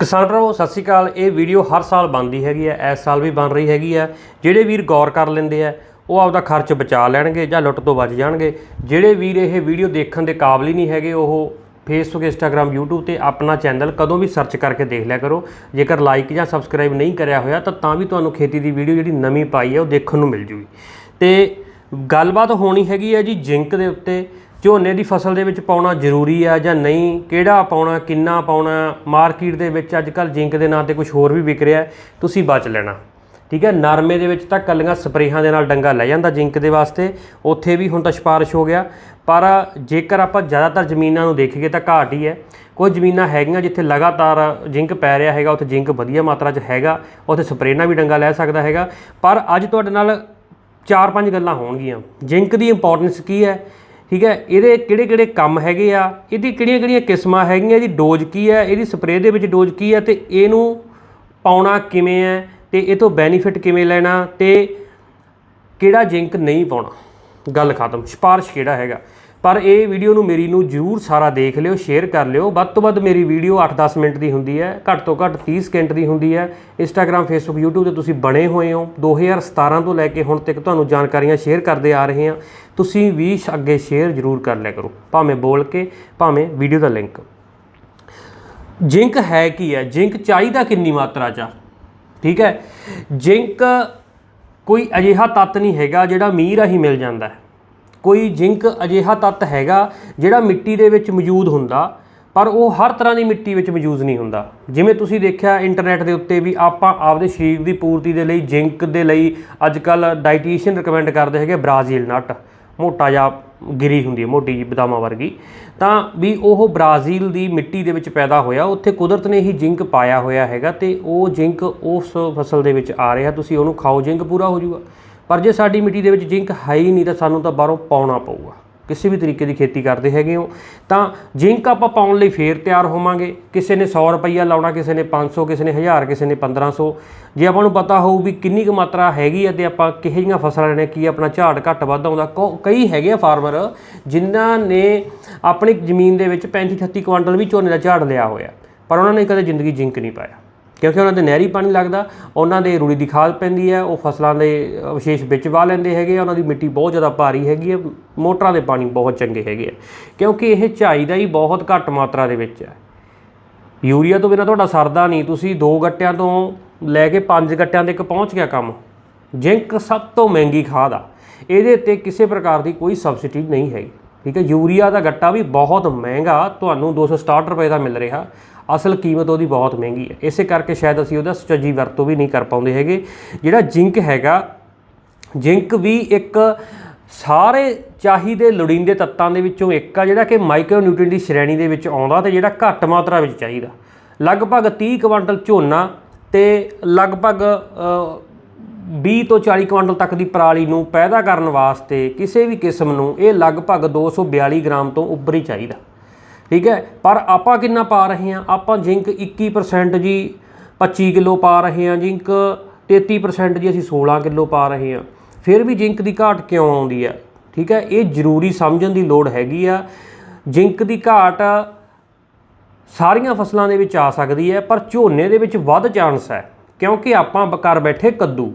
ਕਿਸਾਨ ਭਰਾਵੋ, ਸਤਿ ਸ਼੍ਰੀ ਅਕਾਲ। ਇਹ ਵੀਡੀਓ ਹਰ ਸਾਲ ਬਣਦੀ ਹੈਗੀ ਹੈ, ਇਸ ਸਾਲ ਵੀ ਬਣ ਰਹੀ ਹੈਗੀ ਹੈ। ਜਿਹੜੇ ਵੀਰ ਗੌਰ ਕਰ ਲੈਂਦੇ ਆ, ਉਹ ਆਪਦਾ ਖਰਚ ਬਚਾ ਲੈਣਗੇ ਜਾਂ ਲੁੱਟ ਤੋਂ ਬਚ ਜਾਣਗੇ। ਜਿਹੜੇ ਵੀਰ ਇਹ ਵੀਡੀਓ ਦੇਖਣ ਦੇ ਕਾਬਲ ਹੀ ਨਹੀਂ ਹੈਗੇ, ਉਹ ਫੇਸਬੁੱਕ ਇੰਸਟਾਗ੍ਰam YouTube ਤੇ ਆਪਣਾ ਚੈਨਲ ਕਦੋਂ ਵੀ ਸਰਚ ਕਰਕੇ ਦੇਖ ਲਿਆ ਕਰੋ। ਜੇਕਰ ਲਾਈਕ ਜਾਂ ਸਬਸਕ੍ਰਾਈਬ ਨਹੀਂ ਕਰਿਆ ਹੋਇਆ, ਤਾਂ ਤਾਂ ਵੀ ਤੁਹਾਨੂੰ ਖੇਤੀ ਦੀ ਵੀਡੀਓ ਜਿਹੜੀ ਨਵੀਂ ਪਾਈ ਹੈ, ਉਹ ਦੇਖਣ ਨੂੰ ਮਿਲ ਜੂਗੀ। ਤੇ ਗੱਲਬਾਤ ਹੋਣੀ ਹੈਗੀ ਹੈ ਜੀ, ਜਿੰਕ ਦੇ ਉੱਤੇ। ਝੋਨੇ ਦੀ ਫਸਲ ਦੇ ਵਿੱਚ ਪਾਉਣਾ ਜ਼ਰੂਰੀ ਆ ਜਾਂ ਨਹੀਂ? ਕਿਹੜਾ ਪਾਉਣਾ, ਕਿੰਨਾ ਪਾਉਣਾ? ਮਾਰਕੀਟ ਦੇ ਵਿੱਚ ਅੱਜ ਕੱਲ ਜਿੰਕ ਦੇ ਨਾਂ ਤੇ ਕੁਝ ਹੋਰ ਵੀ ਵਿਕ ਰਿਹਾ ਤੁਸੀਂ ਬਚ ਲੈਣਾ। ਠੀਕ ਹੈ, ਨਰਮੇ ਦੇ ਵਿੱਚ ਤਾਂ ਕੱਲੀਆਂ ਸਪਰੇਹਾਂ ਦੇ ਨਾਲ ਡੰਗਾ ਲੈ ਜਾਂਦਾ ਜਿੰਕ ਦੇ ਵਾਸਤੇ। ਉੱਥੇ ਵੀ ਹੁਣ ਤਾਂ ਸਿਫਾਰਿਸ਼ ਹੋ ਗਿਆ। ਪਰ ਜੇਕਰ ਆਪਾਂ ਜ਼ਿਆਦਾਤਰ ਜ਼ਮੀਨਾਂ ਨੂੰ ਦੇਖੀਏ ਤਾਂ ਘਾਟ ਹੀ ਹੈ। ਕੁਝ ਜ਼ਮੀਨਾਂ ਹੈਗੀਆਂ ਜਿੱਥੇ ਲਗਾਤਾਰ ਜਿੰਕ ਪੈ ਰਿਹਾ ਹੈਗਾ, ਉੱਥੇ ਜਿੰਕ ਵਧੀਆ ਮਾਤਰਾ 'ਚ ਹੈਗਾ, ਉੱਥੇ ਸਪਰੇਅ ਨਾਲ ਵੀ ਡੰਗਾ ਲੈ ਸਕਦਾ ਹੈਗਾ। ਪਰ ਅੱਜ ਤੁਹਾਡੇ ਨਾਲ ਚਾਰ ਪੰਜ ਗੱਲਾਂ ਹੋਣਗੀਆਂ। ਜਿੰਕ ਦੀ ਇੰਪੋਰਟੈਂਸ ਕੀ ਹੈ? ਠੀਕ ਹੈ, ਇਹਦੇ ਕਿਹੜੇ ਕਿਹੜੇ ਕੰਮ ਹੈਗੇ ਆ? ਇਹਦੀ ਕਿਹੜੀਆਂ ਕਿਹੜੀਆਂ ਕਿਸਮਾਂ ਹੈਗੀਆਂ? ਇਹਦੀ ਡੋਜ਼ ਕੀ ਹੈ? ਇਹਦੀ ਸਪਰੇਅ ਦੇ ਵਿੱਚ ਡੋਜ਼ ਕੀ ਹੈ? ਤੇ ਇਹਨੂੰ ਪਾਉਣਾ ਕਿਵੇਂ ਹੈ? ਤੇ ਇਹ ਤੋਂ ਬੈਨੀਫਿਟ ਕਿਵੇਂ ਲੈਣਾ? ਤੇ ਕਿਹੜਾ ਜਿੰਕ ਨਹੀਂ ਪਾਉਣਾ? ਗੱਲ ਖਤਮ। ਸਿਫਾਰਿਸ਼ ਕਿਹੜਾ ਹੈਗਾ? ਪਰ ਇਹ ਵੀਡੀਓ ਨੂੰ ਮੇਰੀ ਨੂੰ ਜਰੂਰ ਸਾਰਾ ਦੇਖ ਲਿਓ ਸ਼ੇਅਰ ਕਰ ਲਿਓ। ਵੱਧ ਤੋਂ ਵੱਧ ਮੇਰੀ ਵੀਡੀਓ 8-10 ਮਿੰਟ ਦੀ ਹੁੰਦੀ ਹੈ, ਘੱਟ ਤੋਂ ਘੱਟ 30 ਸਕਿੰਟ ਦੀ ਹੁੰਦੀ ਹੈ। ਇੰਸਟਾਗ੍ਰam ਫੇਸਬੁੱਕ YouTube ਤੇ ਤੁਸੀਂ ਬਣੇ ਹੋਏ ਹੋ। 2017 ਤੋਂ ਲੈ ਕੇ ਹੁਣ ਤੱਕ ਤੁਹਾਨੂੰ ਜਾਣਕਾਰੀਆਂ ਸ਼ੇਅਰ ਕਰਦੇ ਆ ਰਹੇ ਹਾਂ। ਤੁਸੀਂ ਵੀ ਅੱਗੇ ਸ਼ੇਅਰ ਜਰੂਰ ਕਰ ਲਿਆ ਕਰੋ। ਭਾਵੇਂ ਬੋਲ ਕੇ, ਭਾਵੇਂ ਵੀਡੀਓ ਦਾ ਲਿੰਕ ਜਿੰਕ ਹੈ ਕੀ ਹੈ? ਜਿੰਕ ਚਾਹੀਦਾ ਕਿੰਨੀ ਮਾਤਰਾ 'ਚ ਆ? ਠੀਕ ਹੈ? ਜਿੰਕ ਕੋਈ ਅਜਿਹਾ ਤੱਤ ਨਹੀਂ ਹੈਗਾ ਜਿਹੜਾ ਮੀਂਹ ਰਾਹੀਂ ਮਿਲ ਜਾਂਦਾ ਹੈ। ਕੋਈ ਜਿੰਕ ਅਜਿਹਾ ਤੱਤ ਹੈਗਾ ਜਿਹੜਾ ਮਿੱਟੀ ਦੇ ਵਿੱਚ ਮੌਜੂਦ ਹੁੰਦਾ, ਪਰ ਉਹ ਹਰ ਤਰ੍ਹਾਂ ਦੀ ਮਿੱਟੀ ਵਿੱਚ ਮੌਜੂਦ ਨਹੀਂ ਹੁੰਦਾ। ਜਿਵੇਂ ਤੁਸੀਂ ਦੇਖਿਆ ਇੰਟਰਨੈਟ ਦੇ ਉੱਤੇ ਵੀ ਆਪਾਂ ਆਪਦੇ ਸਰੀਰ ਦੀ ਪੂਰਤੀ ਦੇ ਲਈ, ਜਿੰਕ ਦੇ ਲਈ ਅੱਜ ਕੱਲ ਡਾਈਟੀਸ਼ੀਅਨ ਰეკਮੈਂਡ ਕਰਦੇ ਹੈਗੇ ਬ੍ਰਾਜ਼ੀਲ ਨਟ। ਮੋਟਾ ਜਿਹਾ ਗਿਰੀ ਹੁੰਦੀ ਹੈ, ਮੋਟੀ ਜਿਹੀ ਬਦਾਮਾਂ ਵਰਗੀ। ਤਾਂ ਵੀ ਉਹ ਬ੍ਰਾਜ਼ੀਲ ਦੀ ਮਿੱਟੀ ਦੇ ਵਿੱਚ ਪੈਦਾ ਹੋਇਆ, ਉੱਥੇ ਕੁਦਰਤ ਨੇ ਹੀ ਜਿੰਕ ਪਾਇਆ ਹੋਇਆ ਹੈਗਾ ਤੇ ਉਹ ਜਿੰਕ ਉਸ ਫਸਲ ਦੇ ਵਿੱਚ ਆ ਰਿਹਾ। ਤੁਸੀਂ ਉਹਨੂੰ ਖਾਓ, ਜਿੰਕ ਪੂਰਾ ਹੋ ਜਾਊਗਾ। ਪਰ ਜੇ ਸਾਡੀ ਮਿੱਟੀ ਦੇ ਵਿੱਚ ਜਿੰਕ ਹੈ ਹੀ ਨਹੀਂ ਤਾਂ ਸਾਨੂੰ ਤਾਂ ਬਾਹਰੋਂ ਪਾਉਣਾ ਪਊਗਾ। ਕਿਸੇ ਵੀ ਤਰੀਕੇ ਦੀ ਖੇਤੀ ਕਰਦੇ ਹੈਗੇ ਹੋ, ਤਾਂ ਜਿੰਕ ਆਪਾਂ ਪਾਉਣ ਲਈ ਫੇਰ ਤਿਆਰ ਹੋਵਾਂਗੇ। ਕਿਸੇ ਨੇ 100 ਰੁਪਈਆ ਲਾਉਣਾ, ਕਿਸੇ ਨੇ 500 ਕਿਸੇ ਨੇ 1000 ਕਿਸੇ ਨੇ 1500 ਜੇ ਆਪਾਂ ਨੂੰ ਪਤਾ ਹੋਊ ਵੀ ਕਿੰਨੀ ਕੁ ਮਾਤਰਾ ਹੈਗੀ ਹੈ ਤੇ ਆਪਾਂ ਕਿਹੋ ਜਿਹੀਆਂ ਫਸਲਾਂ ਲੈਣੇ ਕੀ ਆਪਣਾ ਝਾੜ ਘੱਟ ਵੱਧ ਆਉਂਦਾ ਕੋ- ਕਈ ਹੈਗੇ ਆ ਫਾਰਮਰ ਜਿਨ੍ਹਾਂ ਨੇ ਆਪਣੀ ਜ਼ਮੀਨ ਦੇ ਵਿੱਚ 35 38 ਕੁਆਂਟਲ ਵੀ ਝੋਨੇ ਦਾ ਝਾੜ ਲਿਆ ਹੋਇਆ, ਪਰ ਉਹਨਾਂ ਨੇ ਕਦੇ ਜ਼ਿੰਦਗੀ ਜਿੰਕ ਨਹੀਂ ਪਾਇਆ। ਕਿਉਂਕਿ ਉਹਨਾਂ ਦੇ ਨਹਿਰੀ ਪਾਣੀ ਲੱਗਦਾ ਉਹਨਾਂ ਦੇ ਰੂੜੀ ਦੀ ਖਾਦ ਪੈਂਦੀ ਹੈ ਉਹ ਫਸਲਾਂ ਦੇ ਵਿਸ਼ੇਸ਼ ਵਿੱਚ ਵਾਹ ਲੈਂਦੇ ਹੈਗੇ ਆ, ਉਹਨਾਂ ਦੀ ਮਿੱਟੀ ਬਹੁਤ ਜ਼ਿਆਦਾ ਭਾਰੀ ਹੈਗੀ ਹੈ ਮੋਟਰਾਂ ਦੇ ਪਾਣੀ ਬਹੁਤ ਚੰਗੇ ਹੈਗੇ ਆ। ਕਿਉਂਕਿ ਇਹ ਝਾਈ ਦਾ ਹੀ ਬਹੁਤ ਘੱਟ ਮਾਤਰਾ ਦੇ ਵਿੱਚ ਹੈ। ਯੂਰੀਆ ਤੋਂ ਬਿਨਾ ਤੁਹਾਡਾ ਸਰਦਾ ਨਹੀਂ ਤੁਸੀਂ ਦੋ ਗੱਟਿਆਂ ਤੋਂ ਲੈ ਕੇ ਪੰਜ ਗੱਟਿਆਂ ਤੱਕ ਪਹੁੰਚ ਗਿਆ ਕੰਮ। ਜਿੰਕ ਸਭ ਤੋਂ ਮਹਿੰਗੀ ਖਾਦ ਆ। ਇਹਦੇ ਉੱਤੇ ਕਿਸੇ ਪ੍ਰਕਾਰ ਦੀ ਕੋਈ ਸਬਸਿਡੀ ਨਹੀਂ ਹੈਗੀ। ਠੀਕ ਹੈ, ਯੂਰੀਆ ਦਾ ਗੱਟਾ ਵੀ ਬਹੁਤ ਮਹਿੰਗਾ, ਤੁਹਾਨੂੰ 267 ਰੁਪਏ ਦਾ ਮਿਲ ਰਿਹਾ। ਅਸਲ ਕੀਮਤ ਉਹਦੀ ਬਹੁਤ ਮਹਿੰਗੀ ਹੈ। ਇਸੇ ਕਰਕੇ ਸ਼ਾਇਦ ਅਸੀਂ ਉਹਦਾ ਸੁਚੱਜੀ ਵਰਤੋਂ ਵੀ ਨਹੀਂ ਕਰ ਪਾਉਂਦੇ ਹੈਗੇ। ਜਿਹੜਾ ਜਿੰਕ ਹੈਗਾ, ਜਿੰਕ ਵੀ ਇੱਕ ਸਾਰੇ ਚਾਹੀਦੇ ਲੋੜੀਂਦੇ ਤੱਤਾਂ ਦੇ ਵਿੱਚੋਂ ਇੱਕ ਆ, ਜਿਹੜਾ ਕਿ ਮਾਈਕਰੋ ਨਿਊਟ੍ਰੀਐਂਟ ਦੀ ਸ਼੍ਰੇਣੀ ਦੇ ਵਿੱਚ ਆਉਂਦਾ ਤੇ ਜਿਹੜਾ ਘੱਟ ਮਾਤਰਾ ਵਿੱਚ ਚਾਹੀਦਾ। ਲਗਭਗ 30 ਕੁਇੰਟਲ ਝੋਨਾ ਤੇ ਲਗਭਗ 20 ਤੋਂ 40 ਕੁਇੰਟਲ ਤੱਕ ਦੀ ਪਰਾਲੀ ਨੂੰ ਪੈਦਾ ਕਰਨ ਵਾਸਤੇ ਕਿਸੇ ਵੀ ਕਿਸਮ ਨੂੰ ਇਹ ਲਗਭਗ 242 ਗ੍ਰਾਮ ਤੋਂ ਉੱਪਰ ਹੀ ਚਾਹੀਦਾ। ਠੀਕ ਹੈ? ਪਰ ਆਪਾਂ ਕਿੰਨਾ ਪਾ ਰਹੇ ਹਾਂ? ਆਪਾਂ ਜ਼ਿੰਕ 21% ਜੀ 25 ਕਿਲੋ ਪਾ ਰਹੇ ਹਾਂ, ਜ਼ਿੰਕ 33% ਜੀ ਅਸੀਂ 16 ਕਿਲੋ ਪਾ ਰਹੇ ਹਾਂ। ਫਿਰ ਵੀ ਜ਼ਿੰਕ ਦੀ ਘਾਟ ਕਿਉਂ ਆਉਂਦੀ ਹੈ? ਠੀਕ ਹੈ? ਇਹ ਜ਼ਰੂਰੀ ਸਮਝਣ ਦੀ ਲੋੜ ਹੈਗੀ ਆ। ਜ਼ਿੰਕ ਦੀ ਘਾਟ ਸਾਰੀਆਂ ਫਸਲਾਂ ਦੇ ਵਿੱਚ ਆ ਸਕਦੀ ਹੈ, ਪਰ ਝੋਨੇ ਦੇ ਵਿੱਚ ਵੱਧ ਚਾਂਸ ਹੈ, ਕਿਉਂਕਿ ਆਪਾਂ ਕਰ ਬੈਠੇ ਕੱਦੂ।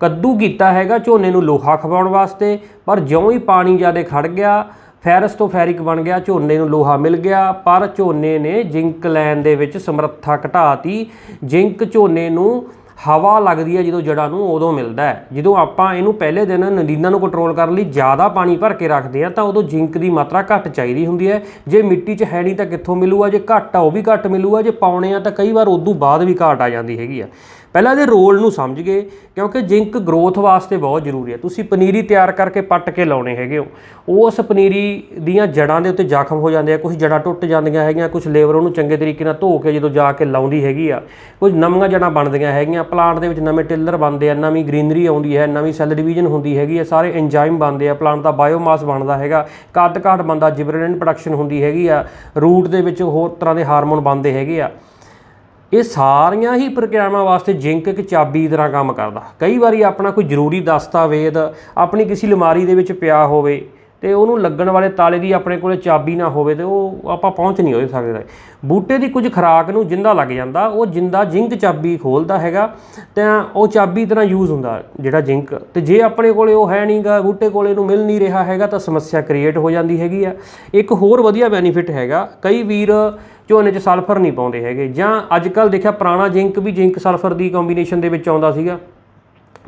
ਕੱਦੂ ਕੀਤਾ ਹੈਗਾ ਝੋਨੇ ਨੂੰ ਲੋਹਾ ਖਵਾਉਣ ਵਾਸਤੇ, ਪਰ ਜਿਉਂ ਹੀ ਪਾਣੀ ਜ਼ਿਆਦਾ ਖੜ ਗਿਆ, ਫੈਰਸ ਤੋਂ ਫੈਰਿਕ ਬਣ ਗਿਆ, ਝੋਨੇ ਨੂੰ ਲੋਹਾ ਮਿਲ ਗਿਆ, ਪਰ ਝੋਨੇ ਨੇ ਜ਼ਿੰਕ ਲੈਣ ਦੇ ਵਿੱਚ ਸਮਰੱਥਾ ਘਟਾਤੀ। ਜ਼ਿੰਕ ਝੋਨੇ ਨੂੰ ਹਵਾ ਲੱਗਦੀ ਹੈ ਜਦੋਂ ਜੜਾਂ ਨੂੰ ਉਦੋਂ ਮਿਲਦਾ ਹੈ। ਜਦੋਂ ਆਪਾਂ ਇਹਨੂੰ ਪਹਿਲੇ ਦਿਨ ਨਦੀਨਾਂ ਨੂੰ ਕੰਟਰੋਲ ਕਰਨ ਲਈ ਜ਼ਿਆਦਾ ਪਾਣੀ ਭਰ ਕੇ ਰੱਖਦੇ ਆ ਤਾਂ ਉਦੋਂ ਜ਼ਿੰਕ ਦੀ ਮਾਤਰਾ ਘੱਟ ਚਾਹੀਦੀ ਹੁੰਦੀ ਹੈ। ਜੇ ਮਿੱਟੀ 'ਚ ਹੈ ਨਹੀਂ ਤਾਂ ਕਿੱਥੋਂ ਮਿਲੂਗਾ? ਜੇ ਘੱਟ ਆ ਉਹ ਵੀ ਘੱਟ ਮਿਲੂਗਾ, ਜੇ ਪਾਉਣੇ ਆ ਤਾਂ ਕਈ ਵਾਰ ਉਦੋਂ ਬਾਅਦ ਵੀ ਘਾਟ ਆ ਜਾਂਦੀ ਹੈਗੀ ਆ। ਪਹਿਲਾਂ ਇਹਦੇ ਰੋਲ ਨੂੰ ਸਮਝ ਗਏ, ਕਿਉਂਕਿ ਜ਼ਿੰਕ ਗਰੋਥ ਵਾਸਤੇ ਬਹੁਤ ਜ਼ਰੂਰੀ ਹੈ। ਤੁਸੀਂ ਪਨੀਰੀ ਤਿਆਰ ਕਰਕੇ ਪੱਟ ਕੇ ਲਾਉਣੇ ਹੈਗੇ ਹੋ। ਉਸ ਪਨੀਰੀ ਦੀਆਂ ਜੜਾਂ ਦੇ ਉੱਤੇ ਜ਼ਖਮ ਹੋ ਜਾਂਦੇ ਆ ਕੁਝ ਜੜਾਂ ਟੁੱਟ ਜਾਂਦੀਆਂ ਹੈਗੀਆਂ ਕੁਝ ਲੇਬਰ ਉਹਨੂੰ ਚੰਗੇ ਤਰੀਕੇ ਨਾਲ ਧੋ ਕੇ ਜਦੋਂ ਜਾ ਕੇ ਲਾਉਂਦੀ ਹੈਗੀ ਆ, ਕੁਝ ਨਵੀਆਂ ਜੜਾਂ ਬਣਦੀਆਂ ਹੈਗੀਆਂ। ਪਲਾਂਟ ਦੇ ਵਿੱਚ ਨਵੇਂ ਟਿਲਰ ਬਣਦੇ ਆ, ਨਵੀਂ ਗ੍ਰੀਨਰੀ ਆਉਂਦੀ ਹੈ, ਨਵੀਂ ਸੈੱਲ ਡਿਵੀਜ਼ਨ ਹੁੰਦੀ ਹੈਗੀ ਆ, ਸਾਰੇ ਐਂਜ਼ਾਈਮ ਬਣਦੇ ਆ। ਪਲਾਂਟ ਦਾ ਬਾਇਓਮਾਸ ਬਣਦਾ ਹੈਗਾ ਕੱਦ ਕਾਠ ਬਣਦਾ ਜਿਬਰਲਿਨ ਪ੍ਰੋਡਕਸ਼ਨ ਹੁੰਦੀ ਹੈਗੀ ਆ, ਰੂਟ ਦੇ ਵਿੱਚ ਹੋਰ ਤਰ੍ਹਾਂ ਦੇ ਹਾਰਮੋਨ ਬਣਦੇ ਹੈਗੇ ਆ। ਇਹ ਸਾਰੀਆਂ ਹੀ ਪ੍ਰਕਿਰਿਆਵਾਂ ਵਾਸਤੇ ਜਿੰਕ ਇੱਕ ਚਾਬੀ ਦੀ ਤਰ੍ਹਾਂ ਕੰਮ ਕਰਦਾ। ਕਈ ਵਾਰੀ ਆਪਣਾ ਕੋਈ ਜ਼ਰੂਰੀ ਦਸਤਾਵੇਜ਼, ਆਪਣੀ ਕਿਸੇ ਅਲਮਾਰੀ ਦੇ ਵਿੱਚ ਪਿਆ ਹੋਵੇ ਤੇ ਉਹਨੂੰ ਲੱਗਣ ਵਾਲੇ ਤਾਲੇ ਦੀ ਆਪਣੇ ਕੋਲੇ ਚਾਬੀ ਨਾ ਹੋਵੇ ਤੇ ਉਹ ਆਪਾਂ ਪਹੁੰਚ ਨਹੀਂ ਹੋ ਸਕਦੇ। ਬੂਟੇ ਦੀ ਕੁਝ ਖਰਾਕ ਨੂੰ ਜਿੰਦਾ ਲੱਗ ਜਾਂਦਾ, ਉਹ ਜਿੰਦਾ ਜਿੰਕ ਚਾਬੀ ਖੋਲਦਾ ਹੈਗਾ ਤਾਂ ਉਹ ਚਾਬੀ ਤਰ੍ਹਾਂ ਯੂਜ਼ ਹੁੰਦਾ ਜਿਹੜਾ ਜਿੰਕ। ਤੇ ਜੇ ਆਪਣੇ ਕੋਲੇ ਉਹ ਹੈ ਨਹੀਂਗਾ ਬੂਟੇ ਕੋਲੇ ਨੂੰ ਮਿਲ ਨਹੀਂ ਰਿਹਾ ਹੈਗਾ ਤਾਂ ਸਮੱਸਿਆ ਕ੍ਰੀਏਟ ਹੋ ਜਾਂਦੀ ਹੈਗੀ ਆ। ਇੱਕ ਹੋਰ ਵਧੀਆ ਬੈਨੀਫਿਟ ਹੈਗਾ, ਕਈ ਵੀਰ ਝੋਨੇ 'ਚ ਸਲਫਰ ਨਹੀਂ ਪਾਉਂਦੇ ਹੈਗੇ। ਜਾਂ ਅੱਜ ਕੱਲ ਦੇਖਿਆ ਪੁਰਾਣਾ ਜਿੰਕ ਵੀ ਜਿੰਕ ਸਲਫਰ ਦੀ ਕੰਬੀਨੇਸ਼ਨ ਦੇ ਵਿੱਚ ਆਉਂਦਾ ਸੀਗਾ।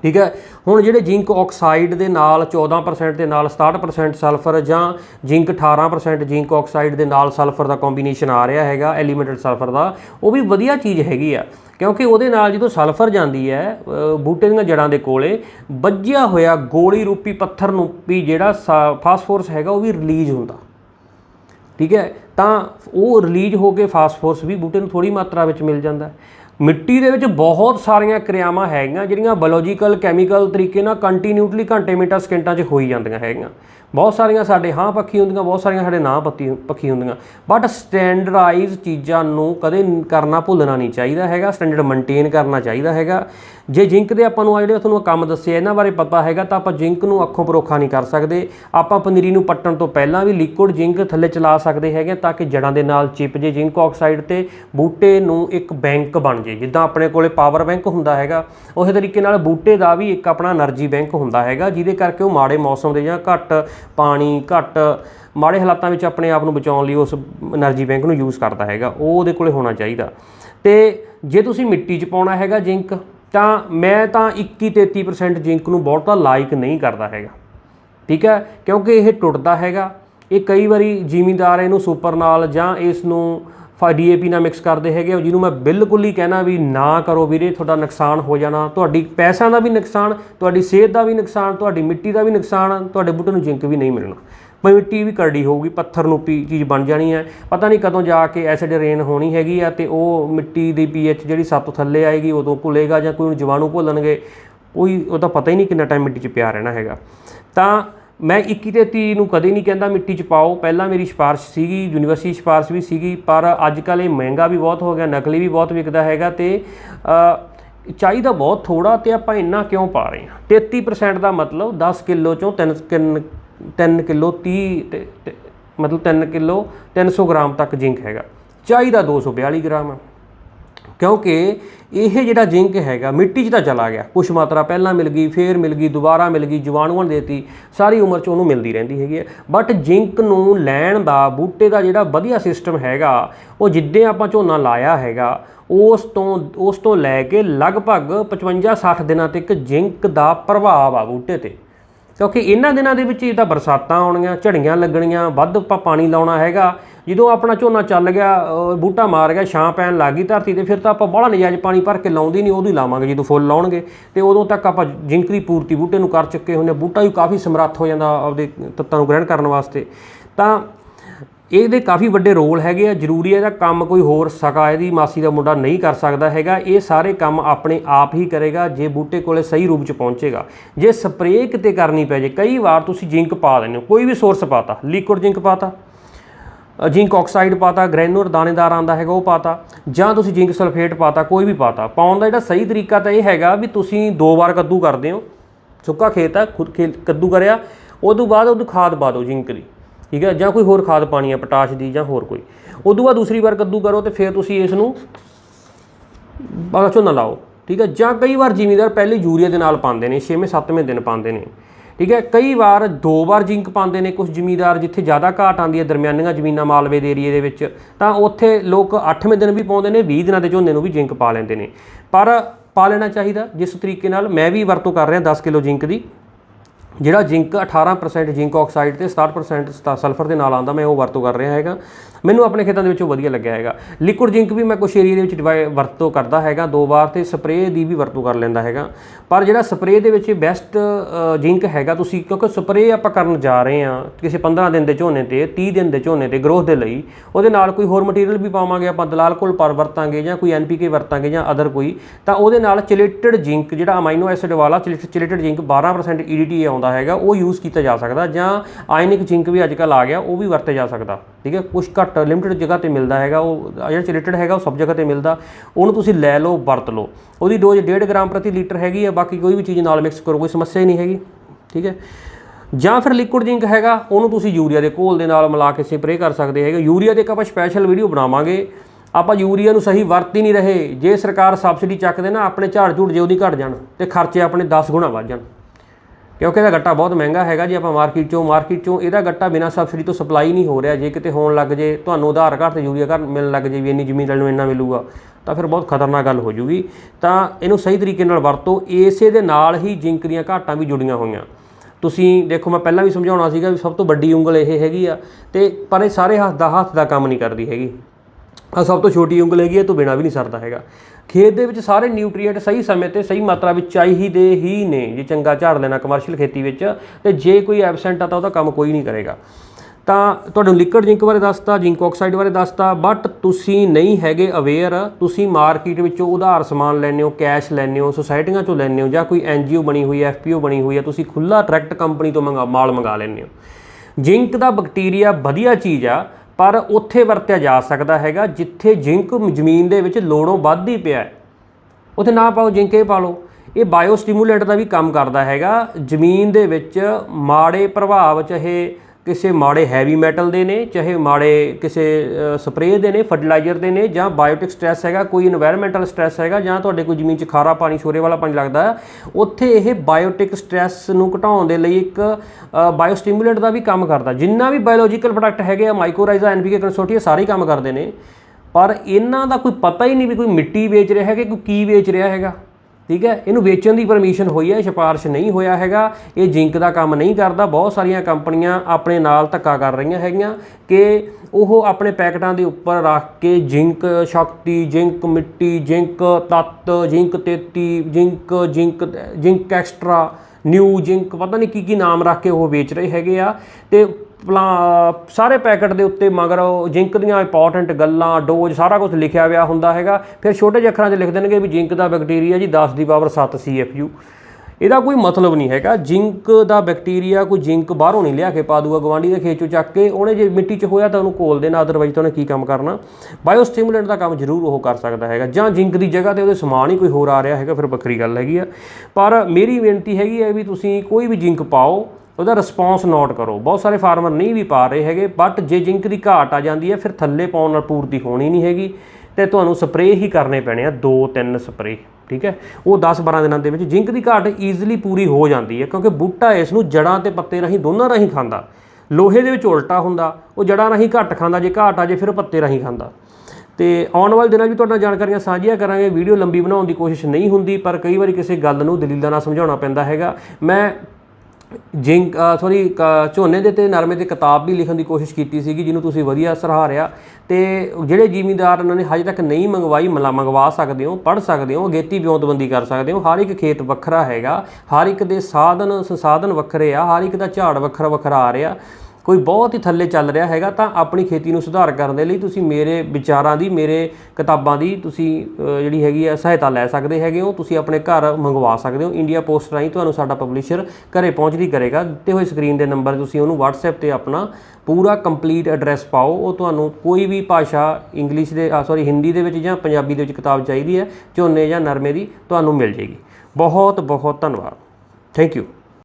ਠੀਕ ਹੈ? ਹੁਣ ਜਿਹੜੇ ਜ਼ਿੰਕ ਆਕਸਾਈਡ ਦੇ ਨਾਲ 14% ਦੇ ਨਾਲ 67% ਸਲਫਰ ਜਾਂ ਜ਼ਿੰਕ 18% ਜ਼ਿੰਕ ਆਕਸਾਈਡ ਦੇ ਨਾਲ ਸਲਫਰ ਦਾ ਕੰਬੀਨੇਸ਼ਨ ਆ ਰਿਹਾ ਹੈਗਾ, ਐਲੀਮੈਂਟਡ ਸਲਫਰ ਦਾ, ਉਹ ਵੀ ਵਧੀਆ ਚੀਜ਼ ਹੈਗੀ ਆ। ਕਿਉਂਕਿ ਉਹਦੇ ਨਾਲ ਜਦੋਂ ਸਲਫਰ ਜਾਂਦੀ ਹੈ ਬੂਟੇ ਦੀਆਂ ਜੜਾਂ ਦੇ ਕੋਲੇ, ਵੱਜਿਆ ਹੋਇਆ ਗੋਲੀ ਰੂਪੀ ਪੱਥਰ ਨੂੰ ਵੀ ਜਿਹੜਾ ਫਾਸਫੋਰਸ ਹੈਗਾ, ਉਹ ਵੀ ਰਿਲੀਜ਼ ਹੁੰਦਾ। ਠੀਕ ਹੈ? ਤਾਂ ਉਹ ਰਿਲੀਜ਼ ਹੋ ਕੇ ਫਾਸਫੋਰਸ ਵੀ ਬੂਟੇ ਨੂੰ ਥੋੜੀ ਮਾਤਰਾ ਵਿੱਚ ਮਿਲ ਜਾਂਦਾ ਮਿੱਟੀ ਦੇ ਵਿੱਚ ਬਹੁਤ ਸਾਰੀਆਂ ਕਿਰਿਆਵਾਂ ਹੈਗੀਆਂ ਜਿਹੜੀਆਂ ਬਾਇਓਲੋਜੀਕਲ ਕੈਮੀਕਲ ਤਰੀਕੇ ਨਾਲ ਕੰਟੀਨਿਊਟਲੀ ਘੰਟੇ ਮਿੰਟਾਂ ਸਕਿੰਟਾਂ 'ਚ ਹੋਈ ਜਾਂਦੀਆਂ ਹੈਗੀਆਂ। ਬਹੁਤ ਸਾਰੀਆਂ ਸਾਡੇ ਹਾਂ ਪੱਖੀ ਹੁੰਦੀਆਂ, ਬਹੁਤ ਸਾਰੀਆਂ ਸਾਡੇ ਨਾ ਪੱਤੀ, ਪੱਖੀ ਹੁੰਦੀਆਂ। ਬਟ ਸਟੈਂਡਰਡਾਈਜ਼ ਚੀਜ਼ਾਂ ਨੂੰ ਕਦੇ ਕਰਨਾ ਭੁੱਲਣਾ ਨਹੀਂ ਚਾਹੀਦਾ ਹੈਗਾ ਸਟੈਂਡਰਡ ਮੇਨਟੇਨ ਕਰਨਾ ਚਾਹੀਦਾ ਹੈਗਾ। ਜੇ ਜਿੰਕ ਦੇ ਆਪਾਂ ਨੂੰ ਆ ਜਿਹੜੇ ਤੁਹਾਨੂੰ ਕੰਮ ਦੱਸਿਆ, ਇਹਨਾਂ ਬਾਰੇ ਪਤਾ ਹੈਗਾ ਤਾਂ ਆਪਾਂ ਜਿੰਕ ਨੂੰ ਅੱਖੋਂ ਪਰੋਖਾ ਨਹੀਂ ਕਰ ਸਕਦੇ। ਆਪਾਂ ਪਨੀਰੀ ਨੂੰ ਪੱਟਣ ਤੋਂ ਪਹਿਲਾਂ ਵੀ ਲਿਕੁਇਡ ਜਿੰਕ ਥੱਲੇ ਚਲਾ ਸਕਦੇ ਹੈਗੇ ਤਾਂ ਕਿ ਜੜਾਂ ਦੇ ਨਾਲ ਚਿਪ ਜੇ ਜਿੰਕ ਆਕਸਾਈਡ ਤੇ ਬੂਟੇ ਨੂੰ ਇੱਕ ਬੈਂਕ ਬਣ ਜੇ। ਜਿੱਦਾਂ ਆਪਣੇ ਕੋਲੇ ਪਾਵਰ ਬੈਂਕ ਹੁੰਦਾ ਹੈਗਾ ਉਸੇ ਤਰੀਕੇ ਨਾਲ ਬੂਟੇ ਦਾ ਵੀ ਇੱਕ ਆਪਣਾ એનર્ਜੀ ਬੈਂਕ ਹੁੰਦਾ ਹੈਗਾ, ਜਿਹਦੇ ਕਰਕੇ ਉਹ ਮਾੜੇ ਮੌਸਮ ਦੇ ਜਾਂ ਘੱਟ ਪਾਣੀ ਘੱਟ, ਮਾੜੇ ਹਾਲਾਤਾਂ ਵਿੱਚ ਆਪਣੇ ਆਪ ਨੂੰ ਬਚਾਉਣ ਲਈ ਉਸ એનર્ਜੀ ਬੈਂਕ ਨੂੰ ਯੂਜ਼ ਕਰਦਾ ਹੈਗਾ, ਉਹ ਉਹਦੇ ਕੋਲੇ ਹੋਣਾ ਚਾਹੀਦਾ। ਤੇ ਜੇ ਤੁਸੀਂ ਮਿੱਟੀ 'ਚ ਪਾਉਣਾ ਹੈਗਾ ਜ਼ਿੰਕ, ਤਾਂ ਮੈਂ ਤਾਂ 21 33% ਜ਼ਿੰਕ ਨੂੰ ਬਹੁਤਾ ਲਾਇਕ ਨਹੀਂ ਕਰਦਾ ਹੈਗਾ। ਠੀਕ ਹੈ? ਕਿਉਂਕਿ ਇਹ ਟੁੱਟਦਾ ਹੈਗਾ, ਇਹ ਕਈ ਵਾਰੀ ਜ਼ਿਮੀਂਦਾਰ ਇਹਨੂੰ ਸੁਪਰ ਨਾਲ ਜਾਂ ਇਸ ਨੂੰ ਡੀਏਪੀ ਨਾਲ ਮਿਕਸ ਕਰਦੇ ਹੈਗੇ ਆ, ਜਿਹਨੂੰ ਮੈਂ ਬਿਲਕੁਲ ਹੀ ਕਹਿਣਾ ਵੀ ਨਾ ਕਰੋ ਵੀਰੇ ਤੁਹਾਡਾ ਨੁਕਸਾਨ ਹੋ ਜਾਣਾ। ਤੁਹਾਡੀ ਪੈਸਿਆਂ ਦਾ ਵੀ ਨੁਕਸਾਨ ਤੁਹਾਡੀ ਸਿਹਤ ਦਾ ਵੀ ਨੁਕਸਾਨ ਤੁਹਾਡੀ ਮਿੱਟੀ ਦਾ ਵੀ ਨੁਕਸਾਨ ਤੁਹਾਡੇ ਬੂਟੇ ਨੂੰ ਜਿੰਕ ਵੀ ਨਹੀਂ ਮਿਲਣਾ। ਬਈ ਮਿੱਟੀ ਵੀ ਕਰੜੀ ਹੋਊਗੀ ਪੱਥਰ ਨੂੰ ਪੀ ਚੀਜ਼ ਬਣ ਜਾਣੀ ਹੈ। ਪਤਾ ਨਹੀਂ ਕਦੋਂ ਜਾ ਕੇ ਐਸਿਡ ਰੇਨ ਹੋਣੀ ਹੈਗੀ ਆ ਤੇ ਉਹ ਮਿੱਟੀ ਦੀ ਪੀਐਚ ਜਿਹੜੀ ਸੱਤ ਥੱਲੇ ਆਏਗੀ ਉਦੋਂ ਘੁਲੇਗਾ ਜਾਂ ਕੋਈ ਨੂੰ ਜੀਵਾਣੂ ਘੋਲਣਗੇ। ਕੋਈ ਉਹਦਾ ਪਤਾ ਹੀ ਨਹੀਂ ਕਿੰਨਾ ਟਾਈਮ ਮਿੱਟੀ 'ਚ ਪਿਆ ਰਹਿਣਾ ਹੈਗਾ। ਤਾਂ ਮੈਂ 21 ਤੇ 30 ਨੂੰ ਕਦੇ ਨਹੀਂ ਕਹਿੰਦਾ ਮਿੱਟੀ 'ਚ ਪਾਓ। ਪਹਿਲਾਂ ਮੇਰੀ ਸਿਫਾਰਿਸ਼ ਸੀਗੀ ਯੂਨੀਵਰਸਿਟੀ ਸਿਫਾਰਿਸ਼ ਵੀ ਸੀਗੀ ਪਰ ਅੱਜ ਕੱਲ੍ਹ ਇਹ ਮਹਿੰਗਾ ਵੀ ਬਹੁਤ ਹੋ ਗਿਆ ਨਕਲੀ ਵੀ ਬਹੁਤ ਵਿਕਦਾ ਹੈਗਾ ਤੇ ਅ, ਚਾਹੀਦਾ ਬਹੁਤ ਥੋੜਾ ਤੇ ਆਪਾਂ ਇੰਨਾ ਕਿਉਂ ਪਾ ਰਹੇ ਹਾਂ? 33% ਦਾ ਮਤਲਬ 10 ਕਿਲੋ ਚੋਂ 3 3 ਕਿਲੋ 30 ਤੇ- ਤੇ- ਮਤਲਬ 3 ਕਿਲੋ 300 ਗ੍ਰਾਮ ਤੱਕ ਜ਼ਿੰਕ ਹੈਗਾ। ਚਾਹੀਦਾ 242 ਗ੍ਰਾਮ ਹੈ ਕਿਉਂਕਿ ਇਹ ਜਿਹੜਾ ਜ਼ਿੰਕ ਹੈਗਾ, ਮਿੱਟੀ 'ਚ ਤਾਂ ਚਲਾ ਗਿਆ। ਕੁਛ ਮਾਤਰਾ ਪਹਿਲਾਂ ਮਿਲ ਗਈ, ਫੇਰ ਮਿਲ ਗਈ, ਦੁਬਾਰਾ ਮਿਲ ਗਈ ਜਵਾਨੂਆਂ ਨੇ ਦੇਤੀ। ਸਾਰੀ ਉਮਰ 'ਚ ਉਹਨੂੰ ਮਿਲਦੀ ਰਹਿੰਦੀ ਹੈਗੀ ਹੈ। ਬਟ ਜ਼ਿੰਕ ਨੂੰ ਲੈਣ ਦਾ, ਬੂਟੇ ਦਾ ਜਿਹੜਾ ਵਧੀਆ ਸਿਸਟਮ ਹੈਗਾ, ਉਹ ਜਿੱਦੇ ਆਪਾਂ ਝੋਨਾ ਲਾਇਆ ਹੈਗਾ, ਉਸ ਤੋਂ ਉਸ ਤੋਂ ਲੈ ਕੇ ਲਗਭਗ 55-60 ਦਿਨਾਂ ਤੱਕ ਜ਼ਿੰਕ ਦਾ ਪ੍ਰਭਾਵ ਆ ਬੂਟੇ ਤੇ। ਕਿਉਂਕਿ ਇਹਨਾਂ ਦਿਨਾਂ ਦੇ ਵਿੱਚ ਇਹ ਤਾਂ ਬਰਸਾਤਾਂ ਆਉਣੀਆਂ, ਝੜੀਆਂ ਲੱਗਣੀਆਂ, ਵੱਧ ਆਪਾਂ ਪਾਣੀ ਲਾਉਣਾ ਹੈਗਾ, ਜਦੋਂ ਆਪਣਾ ਝੋਨਾ ਚੱਲ ਗਿਆ ਬੂਟਾ ਮਾਰ ਗਿਆ, ਛਾਂ ਪੈਣ ਲੱਗ ਗਈ ਧਰਤੀ ਤੇ, ਫਿਰ ਤਾਂ ਆਪਾਂ ਬੜਾ ਨਜਾਇਜ਼ ਪਾਣੀ ਭਰ ਕੇ ਲਾਉਂਦੇ ਨਹੀਂ, ਉਦੋਂ ਹੀ ਲਾਵਾਂਗੇ ਜਦੋਂ ਫੁੱਲ ਲਾਉਣਗੇ ਤੇ ਉਦੋਂ ਤੱਕ ਆਪਾਂ ਜਿੰਕ ਦੀ ਪੂਰਤੀ ਬੂਟੇ ਨੂੰ ਕਰ ਚੁੱਕੇ ਹੁੰਦੇ ਹਾਂ। ਬੂਟਾ ਵੀ ਕਾਫੀ ਸਮਰੱਥ ਹੋ ਜਾਂਦਾ ਆਪਦੇ ਤੱਤਾਂ ਨੂੰ ਗ੍ਰਹਿਣ ਕਰਨ ਵਾਸਤੇ ਤਾਂ ਇਹਦੇ ਕਾਫੀ ਵੱਡੇ ਰੋਲ ਹੈਗੇ ਆ। ਜ਼ਰੂਰੀ ਹੈ ਇਹਦਾ ਕੰਮ ਕੋਈ ਹੋਰ ਸਕਾ ਇਹਦੀ ਮਾਸੀ ਦਾ ਮੁੰਡਾ ਨਹੀਂ ਕਰ ਸਕਦਾ ਹੈਗਾ। ਇਹ ਸਾਰੇ ਕੰਮ ਆਪਣੇ ਆਪ ਹੀ ਕਰੇਗਾ ਜੇ ਬੂਟੇ ਕੋਲੇ ਸਹੀ ਰੂਪ ਚ ਪਹੁੰਚੇਗਾ। ਜੇ ਸਪਰੇਅ ਕਿਤੇ ਕਰਨੀ ਪੈ ਜੇ ਕਈ ਵਾਰ ਤੁਸੀਂ ਜਿੰਕ ਪਾ ਦਿੰਦੇ ਹੋ ਕੋਈ ਵੀ ਸੋਰਸ ਪਾਤਾ ਲਿਕੁਇਡ ਜਿੰਕ ਪਾਤਾ ਅ, ਜਿੰਕ ਆਕਸਾਈਡ ਪਾਤਾ ਗ੍ਰੈਨੂਲਰ ਦਾਣੇਦਾਰ ਆਂਦਾ ਹੈਗਾ ਉਹ ਪਾਤਾ ਜਾਂ ਤੁਸੀਂ ਜਿੰਕ ਸਲਫੇਟ ਪਾਤਾ ਕੋਈ ਵੀ ਪਾਤਾ ਪਾਉਣ ਦਾ ਜਿਹੜਾ ਸਹੀ ਤਰੀਕਾ ਤਾਂ ਇਹ ਹੈਗਾ ਵੀ ਤੁਸੀਂ ਦੋ ਵਾਰ ਕੱਦੂ ਕਰਦੇ ਹੋ ਸੁੱਕਾ ਖੇਤ ਆ ਖੁਦ ਖੇਤ ਕੱਦੂ ਕਰਿਆ ਉਦੋਂ ਬਾਅਦ ਉਹਨੂੰ ਖਾਦ ਪਾ ਦਿਓ ਜਿੰਕ ਦੀ। ਠੀਕ ਹੈ, ਜਾਂ ਕੋਈ ਹੋਰ ਖਾਦ ਪਾਣੀ ਆ ਪੋਟਾਸ਼ ਦੀ ਜਾਂ ਹੋਰ ਕੋਈ। ਉਦੋਂ ਬਾਅਦ ਦੂਸਰੀ ਵਾਰ ਕੱਦੂ ਕਰੋ ਤੇ ਫਿਰ ਤੁਸੀਂ ਇਸ ਨੂੰ ਬਾਅਦ ਝੋਨਾ ਲਾਓ, ਠੀਕ ਹੈ। ਜਾਂ ਕਈ ਵਾਰ ਜ਼ਿਮੀਦਾਰ ਪਹਿਲੇ ਯੂਰੀਆ ਦੇ ਨਾਲ ਪਾਉਂਦੇ ਨੇ 6ਵੇਂ 7ਵੇਂ ਦਿਨ ਪਾਉਂਦੇ ਨੇ, ਠੀਕ ਹੈ। ਕਈ ਵਾਰ ਦੋ ਵਾਰ ਜ਼ਿੰਕ ਪਾਉਂਦੇ ਨੇ ਕੁਝ ਜ਼ਿਮੀਦਾਰ ਜਿੱਥੇ ਜ਼ਿਆਦਾ ਘਾਟ ਆਉਂਦੀ ਹੈ ਦਰਮਿਆਨੀਆਂ ਜ਼ਮੀਨਾਂ ਮਾਲਵੇ ਦੇ ਏਰੀਏ ਦੇ ਵਿੱਚ, ਤਾਂ ਉੱਥੇ ਲੋਕ 8ਵੇਂ ਦਿਨ ਵੀ ਪਾਉਂਦੇ ਨੇ 20 ਦਿਨਾਂ ਦੇ ਝੋਨੇ ਨੂੰ ਵੀ ਜ਼ਿੰਕ ਪਾ ਲੈਂਦੇ ਨੇ। ਪਰ ਪਾ ਲੈਣਾ ਚਾਹੀਦਾ, ਜਿਸ ਤਰੀਕੇ ਨਾਲ ਮੈਂ ਵੀ ਵਰਤੋਂ ਕਰ ਰਿਹਾ 10 ਕਿਲੋ ਜ਼ਿੰਕ ਦੀ। ਜਿਹੜਾ ਜ਼ਿੰਕ 18% ਜ਼ਿੰਕ ਆਕਸਾਈਡ ਤੇ 67% ਸਤਾ- ਸਲਫਰ ਦੇ ਨਾਲ ਆਉਂਦਾ, ਮੈਂ ਉਹ ਵਰਤੋਂ ਕਰ ਰਿਹਾ ਹੈਗਾ। ਮੈਨੂੰ ਆਪਣੇ ਖੇਤਾਂ ਦੇ ਵਿੱਚ ਉਹ ਵਧੀਆ ਲੱਗਿਆ ਹੈਗਾ। ਲਿਕੁਇਡ ਜ਼ਿੰਕ ਵੀ ਮੈਂ ਕੁਛ ਏਰੀਆ ਦੇ ਵਿੱਚ ਡਿਵਾਈ- ਵਰਤੋਂ ਕਰਦਾ ਹੈਗਾ। ਦੋ ਵਾਰ ਤੇ ਸਪਰੇਅ ਦੀ ਵੀ ਵਰਤੋਂ ਕਰ ਲੈਂਦਾ ਹੈਗਾ। ਪਰ ਜਿਹੜਾ ਸਪਰੇਅ ਦੇ ਵਿੱਚ ਬੈਸਟ ਜ਼ਿੰਕ ਹੈਗਾ ਤੁਸੀਂ, ਕਿਉਂਕਿ ਸਪਰੇਅ ਆਪਾਂ ਕਰਨ ਜਾ ਰਹੇ ਹਾਂ ਕਿਸੇ 15 ਦਿਨ ਦੇ ਝੋਨੇ ਤੇ 30 ਦਿਨ ਦੇ ਝੋਨੇ ਤੇ ਗਰੋਥ ਦੇ ਲਈ, ਉਹਦੇ ਨਾਲ ਕੋਈ ਹੋਰ ਮਟੀਰੀਅਲ ਵੀ ਪਾਵਾਂਗੇ, ਆਪਾਂ ਦਲਾਲ ਕੋਲ ਪਰ ਵਰਤਾਂਗੇ ਜਾਂ ਕੋਈ ਐਨਪੀਕੇ ਵਰਤਾਂਗੇ ਜਾਂ ਅਦਰ ਕੋਈ, ਤਾਂ ਉਹਦੇ ਨਾਲ ਚਿਲੇਟਡ ਜ਼ਿੰਕ ਜਿਹੜਾ ਅਮਾਈਨੋ ਐਸਿਡ ਵਾਲਾ ਚਿਲੇਟਡ ਜ਼ਿੰਕ 12% EDTA ਆਉਂਦਾ ਹੈਗਾ, ਉਹ ਯੂਜ਼ ਕੀਤਾ ਜਾ ਸਕਦਾ ਜਾਂ ਆਇਨਿਕ ਜ਼ਿੰਕ ਵੀ ਅੱਜਕੱਲ ਆ ਗਿਆ, ਉਹ ਵੀ ਵਰਤੇ ਜਾ ਸਕਦਾ। ਠੀਕ ਹੈ? ਕੁਝ ਘੱਟ ਲਿਮਿਟਡ ਜਗ੍ਹਾ ਤੇ ਮਿਲਦਾ ਹੈਗਾ, ਉਹ, ਆਹ ਜਿਹੜਾ ਚਿਲੇਟਡ ਹੈਗਾ, ਉਹ ਸਭ ਜਗ੍ਹਾ ਤੇ ਮਿਲਦਾ। ਉਹਨੂੰ ਤੁਸੀਂ ਲੈ ਲਓ, ਵਰਤ ਲਓ। ਉਹਦੀ ਡੋਜ਼ 1.5 ਗ੍ਰਾਮ ਪ੍ਰਤੀ ਲੀਟਰ ਹੈਗੀ ਹੈ ਬਾਕੀ ਕੋਈ ਵੀ ਚੀਜ਼ ਨਾਲ ਮਿਕਸ ਕਰੋ, ਕੋਈ ਸਮੱਸਿਆ ਹੀ ਨਹੀਂ ਹੈਗੀ। ਠੀਕ ਹੈ? ਜਾਂ ਫਿਰ ਲਿਕੁਇਡ ਜ਼ਿੰਕ ਹੈਗਾ, ਉਹਨੂੰ ਤੁਸੀਂ ਯੂਰੀਆ ਦੇ ਘੋਲ ਦੇ ਨਾਲ ਮਿਲਾ ਕੇ ਸਪਰੇਅ ਕਰ ਸਕਦੇ ਹੈਗੇ। ਯੂਰੀਆ ਦੇ ਇੱਕ ਆਪਾਂ ਸਪੈਸ਼ਲ ਵੀਡੀਓ ਬਣਾਵਾਂਗੇ। ਆਪਾਂ ਯੂਰੀਆ ਨੂੰ ਸਹੀ ਵਰਤ ਹੀ ਨਹੀਂ ਰਹੇ। ਜੇ ਸਰਕਾਰ ਸਬਸਿਡੀ ਚੱਕਦੇ ਨਾ, ਆਪਣੇ ਝਾੜ ਝੂੜ ਜੇ ਉਹਦੀ ਘਟ ਜਾਣ ਤੇ ਖਰਚੇ ਆਪਣੇ 10 ਗੁਣਾ ਵੱਧ ਜਾਣ। ਕਿਉਂਕਿ ਇਹਦਾ ਗੱਟਾ ਬਹੁਤ ਮਹਿੰਗਾ ਹੈਗਾ ਜੇ, ਆਪਾਂ ਮਾਰਕੀਟ ਚੋਂ ਮਾਰਕੀਟ ਚੋਂ ਇਹਦਾ ਗੱਟਾ ਬਿਨਾਂ ਸਬਸਿਡੀ ਤੋਂ ਸਪਲਾਈ ਨਹੀਂ ਹੋ ਰਿਹਾ। ਜੇ ਕਿਤੇ ਹੋਣ ਲੱਗ ਜੇ, ਤੁਹਾਨੂੰ ਆਧਾਰ ਕਾਰਡ ਤੇ ਯੂਰੀਆ ਕਾਰਡ ਮਿਲਣ ਲੱਗ ਜੇ ਵੀ ਇੰਨੀ ਜ਼ਮੀਨ ਵਾਲੇ ਨੂੰ ਇੰਨਾ ਮਿਲੂਗਾ, ਤਾਂ ਫਿਰ ਬਹੁਤ ਖਤਰਨਾਕ ਗੱਲ ਹੋ ਜੂਗੀ। ਤਾਂ ਇਹਨੂੰ ਸਹੀ ਤਰੀਕੇ ਨਾਲ ਵਰਤੋ, ਇਸੇ ਦੇ ਨਾਲ ਹੀ ਜਿੰਕ ਦੀਆਂ ਘਾਟਾਂ ਵੀ ਜੁੜੀਆਂ ਹੋਈਆਂ। ਤੁਸੀਂ ਦੇਖੋ, ਮੈਂ ਪਹਿਲਾਂ ਵੀ ਸਮਝਾਉਣਾ ਸੀਗਾ ਵੀ ਸਭ ਤੋਂ ਵੱਡੀ ਉਂਗਲ ਇਹ ਹੈਗੀ ਆ, ਤੇ ਪਰ ਇਹ ਸਾਰੇ ਹੱਥ ਦਾ ਹੱਥ ਦਾ ਕੰਮ ਨਹੀਂ ਕਰਦੀ ਹੈਗੀ। ਆ ਸਭ ਤੋਂ ਛੋਟੀ ਉਂਗਲ ਹੈਗੀ ਇਹ ਤੋਂ ਬਿਨਾ ਵੀ ਨਹੀਂ ਸਰਦਾ ਹੈਗਾ। ਖੇਤ ਦੇ ਵਿੱਚ ਸਾਰੇ ਨਿਊਟ੍ਰੀਐਂਟ ਸਹੀ ਸਮੇਂ ਤੇ ਸਹੀ ਮਾਤਰਾ ਵਿੱਚ ਚਾਹੀਦੇ ਹੀ ਨੇ, ਜੇ ਚੰਗਾ ਝਾੜ ਲੈਣਾ ਕਮਰਸ਼ੀਅਲ ਖੇਤੀ ਵਿੱਚ, ਤੇ ਜੇ ਕੋਈ ਐਬਸੈਂਟ ਆ ਤਾਂ ਉਹਦਾ ਕੰਮ ਕੋਈ ਨਹੀਂ ਕਰੇਗਾ। ਤਾਂ ਤੁਹਾਨੂੰ ਲਿਕਵਿਡ ਜ਼ਿੰਕ ਬਾਰੇ ਦੱਸਤਾ ਜ਼ਿੰਕ ਆਕਸਾਈਡ ਬਾਰੇ ਦੱਸਤਾ ਬਟ ਤੁਸੀਂ ਨਹੀਂ ਹੈਗੇ ਅਵੇਅਰ ਤੁਸੀਂ ਮਾਰਕੀਟ ਵਿੱਚੋਂ ਉਧਾਰ ਸਮਾਨ ਲੈਂਦੇ ਹੋ ਕੈਸ਼ ਲੈਂਦੇ ਹੋ ਸੁਸਾਇਟੀਆਂ ਚੋਂ ਲੈਂਦੇ ਹੋ ਜਾਂ ਕੋਈ ਐਨਜੀਓ ਬਣੀ ਹੋਈ ਹੈ ਐਫਪੀਓ ਬਣੀ ਹੋਈ ਹੈ, ਤੁਸੀਂ ਖੁੱਲਾ ਡਾਇਰੈਕਟ ਕੰਪਨੀ ਤੋਂ ਮੰਗਾ ਮਾਲ ਮੰਗਾ ਲੈਂਦੇ ਹੋ। ਜ਼ਿੰਕ ਦਾ ਬੈਕਟੀਰੀਆ ਵਧੀਆ ਚੀਜ਼ ਆ ਪਰ ਉੱਥੇ ਵਰਤਿਆ ਜਾ ਸਕਦਾ ਹੈਗਾ, ਜਿੱਥੇ ਜ਼ਿੰਕ ਜ਼ਮੀਨ ਦੇ ਵਿੱਚ ਲੋੜੋਂ ਵੱਧ ਹੀ ਪਿਆ ਹੈ। ਉੱਥੇ ਨਾ ਪਾਓ ਜ਼ਿੰਕ, ਇਹ ਪਾ ਲਓ। ਇਹ ਬਾਇਓ ਸਟਿਮੂਲੈਂਟ ਦਾ ਵੀ ਕੰਮ ਕਰਦਾ ਹੈਗਾ। ਜ਼ਮੀਨ ਦੇ ਵਿੱਚ ਮਾੜੇ ਪ੍ਰਭਾਵ, ਚਾਹੇ ਕਿਸੇ ਮਾੜੇ ਹੈਵੀ ਮੈਟਲ ਦੇ ਨੇ, ਚਾਹੇ ਮਾੜੇ ਕਿਸੇ ਸਪਰੇਅ ਦੇ ਨੇ ਫਰਟੀਲਾਈਜ਼ਰ ਦੇ ਨੇ, ਜਾਂ ਬਾਇਓਟਿਕ ਸਟ੍ਰੈਸ ਹੈਗਾ, ਕੋਈ এনवायरमेंटल ਸਟ੍ਰੈਸ ਹੈਗਾ, ਜਾਂ ਤੁਹਾਡੇ ਕੋਈ ਜ਼ਮੀਨ 'ਚ ਖਾਰਾ ਪਾਣੀ ਛੋਰੇ ਵਾਲਾ ਪਾਣੀ ਲੱਗਦਾ ਉੱਥੇ ਇਹ ਬਾਇਓਟਿਕ ਸਟ੍ਰੈਸ ਨੂੰ ਘਟਾਉਣ ਦੇ ਲਈ ਇੱਕ ਬਾਇਓ ਸਟਿਮੂਲੈਂਟ ਦਾ ਵੀ ਕੰਮ ਕਰਦਾ। ਜਿੰਨਾ ਵੀ ਬਾਇਓਲੋਜੀਕਲ ਪ੍ਰੋਡਕਟ ਹੈਗੇ ਆ ਮਾਈਕੋਰਾਈਜ਼ਾ ਐਨਪੀਕੇ ਕੰਸੋਰਟੀਆ ਸਾਰੇ ਕੰਮ ਕਰਦੇ ਨੇ, ਪਰ ਇਹਨਾਂ ਦਾ ਕੋਈ ਪਤਾ ਹੀ ਨਹੀਂ ਵੀ ਕੋਈ ਮਿੱਟੀ ਵੇਚ ਰਿਹਾ ਹੈ ਕਿ ਕੋਈ ਕੀ ਵੇਚ ਰਿਹਾ ਹੈਗਾ। ਠੀਕ ਹੈ? ਇਹਨੂੰ ਵੇਚਣ ਦੀ ਪਰਮਿਸ਼ਨ ਹੋਈ ਹੈ, ਸਿਫਾਰਿਸ਼ ਨਹੀਂ ਹੋਇਆ ਹੈਗਾ। ਇਹ ਜਿੰਕ ਦਾ ਕੰਮ ਨਹੀਂ ਕਰਦਾ। ਬਹੁਤ ਸਾਰੀਆਂ ਕੰਪਨੀਆਂ ਆਪਣੇ ਨਾਲ ਧੱਕਾ ਕਰ ਰਹੀਆਂ ਹੈਗੀਆਂ ਕਿ ਉਹ ਆਪਣੇ ਪੈਕਟਾਂ ਦੇ ਉੱਪਰ ਰੱਖ ਕੇ ਜਿੰਕ, ਸ਼ਕਤੀ, ਜਿੰਕ ਮਿੱਟੀ, ਜਿੰਕ ਤੱਤ, zinc 33 zinc zinc zinc extra, new zinc, ਪਤਾ ਨਹੀਂ ਕੀ ਕੀ ਨਾਮ ਰੱਖ ਕੇ ਉਹ ਵੇਚ ਰਹੇ ਹੈਗੇ ਆ। ਤੇ ਸਾਰੇ ਪੈਕਟ ਦੇ ਉੱਤੇ ਮਗਰ ਉਹ ਜਿੰਕ ਦੀਆਂ ਇੰਪੋਰਟੈਂਟ ਗੱਲਾਂ ਡੋਜ਼ ਸਾਰਾ ਕੁਝ ਲਿਖਿਆ ਹੋਇਆ ਹੁੰਦਾ ਹੈਗਾ। ਫਿਰ ਛੋਟੇ ਜਿਹੇ ਅੱਖਰਾਂ 'ਚ ਲਿਖ ਦੇਣਗੇ ਵੀ ਜਿੰਕ ਦਾ ਬੈਕਟੀਰੀਆ ਜੀ 10 ਦੀ ਪਾਵਰ 7 CFU ਇਹਦਾ ਕੋਈ ਮਤਲਬ ਨਹੀਂ ਹੈਗਾ। ਜਿੰਕ ਦਾ ਬੈਕਟੀਰੀਆ ਕੋਈ ਜਿੰਕ ਬਾਹਰੋਂ ਨਹੀਂ ਲਿਆ ਕੇ ਪਾ ਦੂਗਾ ਗਵਾਂਢੀ ਦੇ ਖੇਤ ਚੋਂ ਚੱਕ ਕੇ। ਉਹਨੇ ਜੇ ਮਿੱਟੀ 'ਚ ਹੋਇਆ ਤਾਂ ਉਹਨੂੰ ਘੋਲ ਦੇਣਾ ਅਦਰਵਾਈਜ਼ ਤਾਂ ਉਹਨੇ ਕੀ ਕੰਮ ਕਰਨਾ? ਬਾਇਓ ਸਟਿਮੂਲੈਂਟ ਦਾ ਕੰਮ ਜ਼ਰੂਰ ਉਹ ਕਰ ਸਕਦਾ ਹੈਗਾ। ਜਾਂ ਜਿੰਕ ਦੀ ਜਗ੍ਹਾ ਤੇ ਉਹਦੇ ਸਮਾਨ ਹੀ ਕੋਈ ਹੋਰ ਆ ਰਿਹਾ ਹੈਗਾ, ਫਿਰ ਵੱਖਰੀ ਗੱਲ ਹੈਗੀ ਆ। ਪਰ ਮੇਰੀ ਬੇਨਤੀ ਹੈਗੀ ਹੈ ਵੀ ਤੁਸੀਂ ਕੋਈ ਵੀ ਜਿੰਕ ਪਾਓ ਉਹਦਾ ਰਿਸਪੌਂਸ ਨੋਟ ਕਰੋ। ਬਹੁਤ ਸਾਰੇ ਫਾਰਮਰ ਨਹੀਂ ਵੀ ਪਾ ਰਹੇ ਹੈਗੇ ਬਟ ਜੇ ਜਿੰਕ ਦੀ ਘਾਟ ਆ ਜਾਂਦੀ ਹੈ, ਫਿਰ ਥੱਲੇ ਪਾਉਣ ਨਾਲ ਪੂਰਤੀ ਹੋਣੀ ਨਹੀਂ ਹੈਗੀ ਤੇ ਤੁਹਾਨੂੰ ਸਪਰੇਅ ਹੀ ਕਰਨੇ ਪੈਣੇ ਆ 2-3 ਸਪਰੇਅ ਠੀਕ ਹੈ? ਉਹ 10-12 ਦਿਨਾਂ ਦੇ ਵਿੱਚ ਜਿੰਕ ਦੀ ਘਾਟ ਈਜ਼ੀਲੀ ਪੂਰੀ ਹੋ ਜਾਂਦੀ ਹੈ, ਕਿਉਂਕਿ ਬੂਟਾ ਇਸ ਨੂੰ ਜੜਾਂ ਤੇ ਪੱਤੇ ਰਾਹੀਂ, ਦੋਨਾਂ ਰਾਹੀਂ ਖਾਂਦਾ। ਲੋਹੇ ਦੇ ਵਿੱਚ ਉਲਟਾ ਹੁੰਦਾ, ਉਹ ਜੜਾਂ ਰਾਹੀਂ ਘੱਟ ਖਾਂਦਾ, ਜੇ ਘਾਟ ਆ ਜੇ ਫਿਰ ਉਹ ਪੱਤੇ ਰਾਹੀਂ ਖਾਂਦਾ। ਤੇ ਆਉਣ ਵਾਲੇ ਦਿਨਾਂ 'ਚ ਵੀ ਤੁਹਾਡੇ ਜਾਣਕਾਰੀਆਂ ਸਾਂਝੀਆਂ ਕਰਾਂਗੇ। ਵੀਡੀਓ ਲੰਬੀ ਬਣਾਉਣ ਦੀ ਕੋਸ਼ਿਸ਼ ਨਹੀਂ ਹੁੰਦੀ, ਪਰ ਕਈ ਵਾਰੀ ਕਿਸੇ ਗੱਲ ਨੂੰ ਦਲੀਲਾਂ ਨਾਲ ਸਮਝਾਉਣਾ ਪੈਂਦਾ ਹੈਗਾ। ਮੈਂ ਜਿੰਕ ਸੌਰੀ ਝੋਨੇ ਦੇ ਤੇ ਨਰਮੇ ਤੇ ਕਿਤਾਬ ਵੀ ਲਿਖਣ ਦੀ ਕੋਸ਼ਿਸ਼ ਕੀਤੀ ਸੀਗੀ, ਜਿਹਨੂੰ ਤੁਸੀਂ ਵਧੀਆ ਸਰਾਹਰਿਆ ਤੇ ਜਿਹੜੇ ਜ਼ਿਮੀਂਦਾਰ ਉਹਨਾਂ ਨੇ ਹਜੇ ਤੱਕ ਨਹੀਂ ਮੰਗਵਾਈ, ਮਲਾ, ਮੰਗਵਾ ਸਕਦੇ ਹੋ, ਪੜ੍ਹ ਸਕਦੇ ਹੋ ਅਗੇਤੀ ਵਿਉਂਤਬੰਦੀ ਕਰ ਸਕਦੇ ਹੋ, ਹਰ ਇੱਕ ਖੇਤ ਵੱਖਰਾ ਹੈਗਾ, ਹਰ ਇੱਕ ਦੇ ਸਾਧਨ ਸੰਸਾਧਨ ਵੱਖਰੇ ਆ, ਹਰ ਇੱਕ ਦਾ ਝਾੜ ਵੱਖਰਾ ਵੱਖਰਾ ਆ ਰਿਹਾ। ਕੋਈ ਬਹੁਤ ਹੀ ਥੱਲੇ ਚੱਲ ਰਿਹਾ ਹੈਗਾ, ਤਾਂ ਆਪਣੀ ਖੇਤੀ ਨੂੰ ਸੁਧਾਰ ਕਰਨ ਦੇ ਲਈ ਤੁਸੀਂ ਮੇਰੇ ਵਿਚਾਰਾਂ ਦੀ, ਮੇਰੇ ਕਿਤਾਬਾਂ ਦੀ ਤੁਸੀਂ ਜਿਹੜੀ ਹੈਗੀ ਆ, ਸਹਾਇਤਾ ਲੈ ਸਕਦੇ ਹੈਗੇ ਹੋ। ਤੁਸੀਂ ਆਪਣੇ ਘਰ ਮੰਗਵਾ ਸਕਦੇ ਹੋ। ਇੰਡੀਆ ਪੋਸਟ ਰਾਹੀਂ ਤੁਹਾਨੂੰ ਸਾਡਾ ਪਬਲਿਸ਼ਰ ਘਰੇ ਪਹੁੰਚਦੀ ਕਰੇਗਾ। ਦਿੱਤੇ ਹੋਏ ਸਕਰੀਨ ਦੇ ਨੰਬਰ ਤੁਸੀਂ ਉਹਨੂੰ WhatsApp ਤੇ ਆਪਣਾ ਪੂਰਾ ਕੰਪਲੀਟ ਐਡਰੈਸ ਪਾਓ। ਉਹ ਤੁਹਾਨੂੰ ਕੋਈ ਵੀ ਭਾਸ਼ਾ ਇੰਗਲਿਸ਼ ਦੇ ਸੌਰੀ ਹਿੰਦੀ ਦੇ ਵਿੱਚ ਜਾਂ ਪੰਜਾਬੀ ਦੇ ਵਿੱਚ ਕਿਤਾਬ ਚਾਹੀਦੀ ਹੈ, ਝੋਨੇ ਜਾਂ ਨਰਮੇ ਦੀ ਤੁਹਾਨੂੰ ਮਿਲ ਜੇਗੀ। ਬਹੁਤ ਬਹੁਤ ਧੰਨਵਾਦ। Thank you